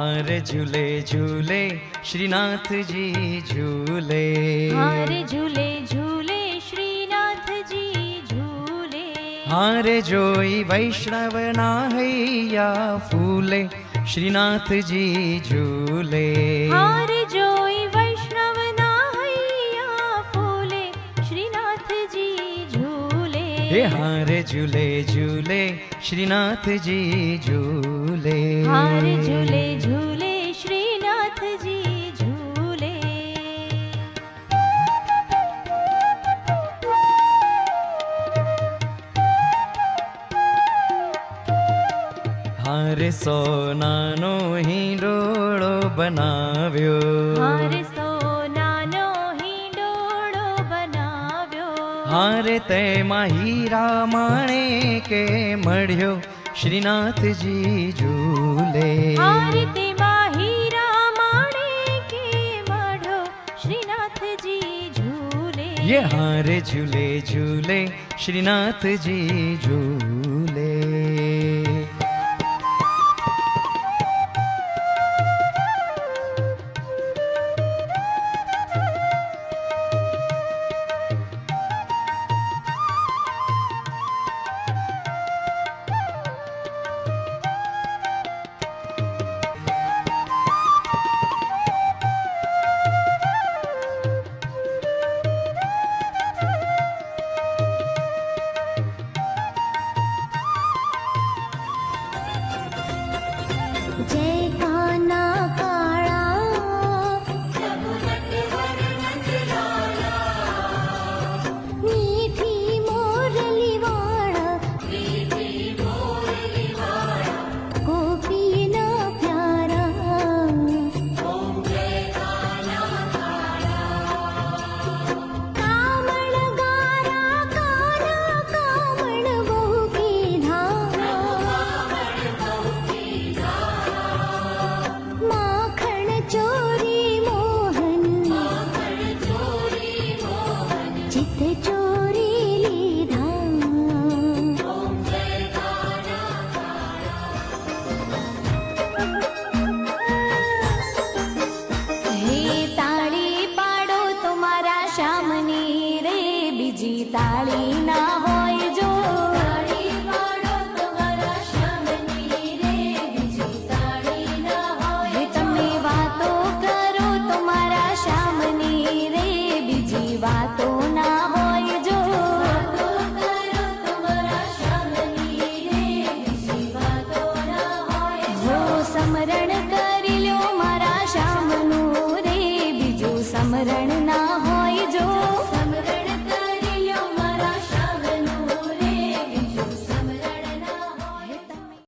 हारे झूले झूले श्रीनाथ जी झूले। हारे झूले झूले श्रीनाथ जी झूले। हारे जोई वैष्णव हैया फूले श्रीनाथ जी झूले। हारे जोई वैष्णव नाहैया फूले श्रीनाथ जी झूले। हे हारे झूले झूले श्रीनाथ जी झूले। हारे हारे सोना नो ही डोड़ो बनाव्यो। हारे सोना नो ही डोड़ो बनाव्यो। हारे ते माहीरा माने के मढ़ियो श्रीनाथ जी झूले। हारे ते माहीरा माने के मढ़ो श्रीनाथ जी झूले। ये हारे झूले झूले श्रीनाथ जी झूले। શામની રે બીજી તાળી ના હોય